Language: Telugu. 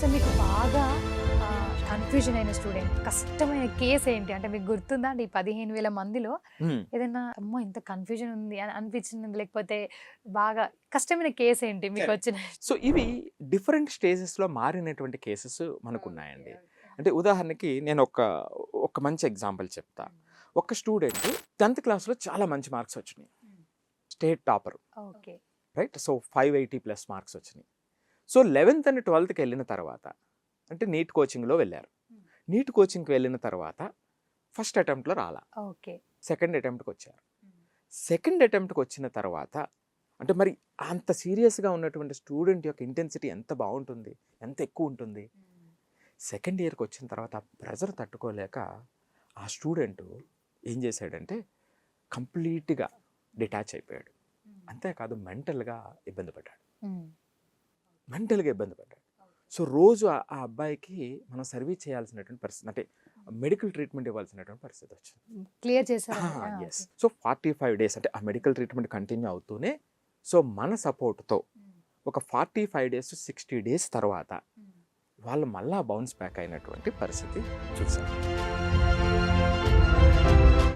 సో మీకు బాగా కన్ఫ్యూజన్ అయిన స్టూడెంట్ కష్టమైన కేసు ఏంటి? అంటే మీకు గుర్తుందా అండి ఈ పదిహేను వేల మందిలో. ఏదైనా అమ్మో ఇంత కన్ఫ్యూజన్ ఉంది అని అనిపించింది? లేకపోతే బాగా కష్టమైన కేసు ఏంటి? మీకు. వచ్చిన సో ఇవి డిఫరెంట్ స్టేజెస్లో మారినటువంటి కేసెస్ మనకు ఉన్నాయండి అంటే ఉదాహరణకి నేను ఒక ఒక మంచి ఎగ్జాంపుల్ చెప్తా. ఒక స్టూడెంట్ టెన్త్ క్లాస్లో చాలా మంచి మార్క్స్ వచ్చినాయి. State topper okay. Right so five eighty plus marks వచ్చినాయి. సో లెవెన్త్ అండ్ ట్వెల్త్కి వెళ్ళిన తర్వాత అంటే నీట్ కోచింగ్లో వెళ్ళారు. నీట్ కోచింగ్కి వెళ్ళిన తర్వాత ఫస్ట్ అటెంప్ట్లో రాలా. ఓకే. సెకండ్ అటెంప్ట్కి వచ్చారు. సెకండ్ అటెంప్ట్కి వచ్చిన తర్వాత అంటే మరి అంత సీరియస్గా ఉన్నటువంటి స్టూడెంట్ యొక్క ఇంటెన్సిటీ ఎంత బాగుంటుంది ఎంత ఎక్కువ ఉంటుంది? సెకండ్ ఇయర్కి వచ్చిన తర్వాత ఆ ప్రెజర్ తట్టుకోలేక ఆ స్టూడెంట్ ఏం చేశాడంటే కంప్లీట్గా డిటాచ్ అయిపోయాడు. అంతేకాదు మెంటల్గా ఇబ్బంది పడ్డాడు. మెంటల్గా ఇబ్బంది పడ్డాడు. సో రోజు ఆ అబ్బాయికి మనం సర్వీస్ చేయాల్సినటువంటి పరిస్థితి అంటే మెడికల్ ట్రీట్మెంట్ ఇవ్వాల్సినటువంటి పరిస్థితి వచ్చింది. క్లియర్ చేశారు yes so forty five days అంటే ఆ మెడికల్ ట్రీట్మెంట్ కంటిన్యూ అవుతూనే సో మన సపోర్ట్తో ఒక forty five days sixty days తర్వాత వాళ్ళు మళ్ళా బౌన్స్ బ్యాక్ అయినటువంటి పరిస్థితి చూసాం.